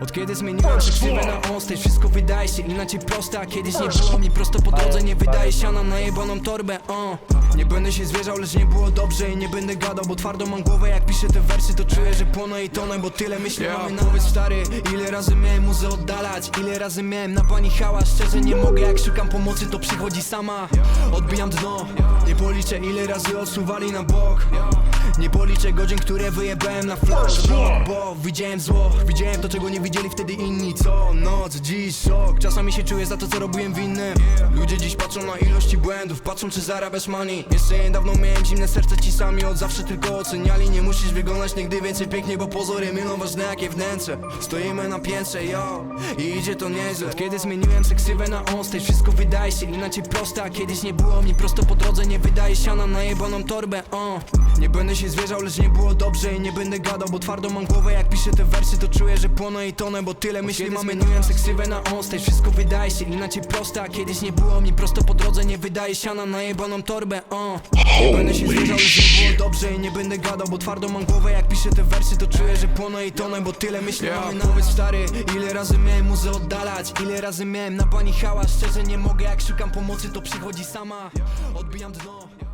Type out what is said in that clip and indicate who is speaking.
Speaker 1: Od kiedy zmieniłem się ksywę na ostaj Wszystko wydaje się inaczej proste A kiedyś nie było mi prosto po drodze Nie wydaje siana na jebaną torbę uh. Nie będę się zwierzał, lecz nie było dobrze I nie będę gadał, bo twardo mam głowę Jak piszę te wersy, to czuję, że płonę i tonę Bo tyle myśli mamy na Powiedz stary, ile razy miałem muzę oddalać Ile razy miałem na pani hałas Szczerze nie mogę, jak szukam pomocy To przychodzi sama. Odbijam dno Nie policzę, ile razy odsuwali na bok. Nie policzę godzin, które wyjebałem na flash. Bo widziałem zło, widziałem to czego nie widzieli wtedy inni. Co noc, dziś szok, czasami się czuję za to co robiłem winnym Ludzie dziś patrzą na ilości błędów, patrzą czy zarabiasz money Jeszcze niedawno miałem zimne serce, ci sami od zawsze tylko oceniali. Nie musisz wyglądać nigdy więcej pięknie, bo pozory mylą ważne jakie wnętrze. Stoimy na piętrze, yo, i idzie to nieźle. Od kiedy zmieniłem seksywę na onstage, wszystko wydaje się inaczej proste A kiedyś nie było mi prosto po drodze, nie wydaje siana na jebaną torbę, uh. Nie będę się zwierzał, lecz nie było dobrze i nie będę gadał Bo twardo mam głowę, jak piszę te wersy to czuję, że płonę i tonę Bo tyle myśli mamy, zmieniłem seksywę na onstage Wszystko wydaje się inaczej proste, a kiedyś nie było mi prosto po drodze Nie wydaje siana na jebaną torbę, uh. Będę się lecz nie było dobrze i nie będę gadał Bo twardo mam głowę, jak piszę te wersy to czuję, że płonę i tonę Bo tyle myśli mamy na Powiedz stary, ile razy miałem muzę oddalać Ile razy miałem na pani hałas Szczerze nie mogę, jak szukam pomocy to przychodzi sama. Odbijam dno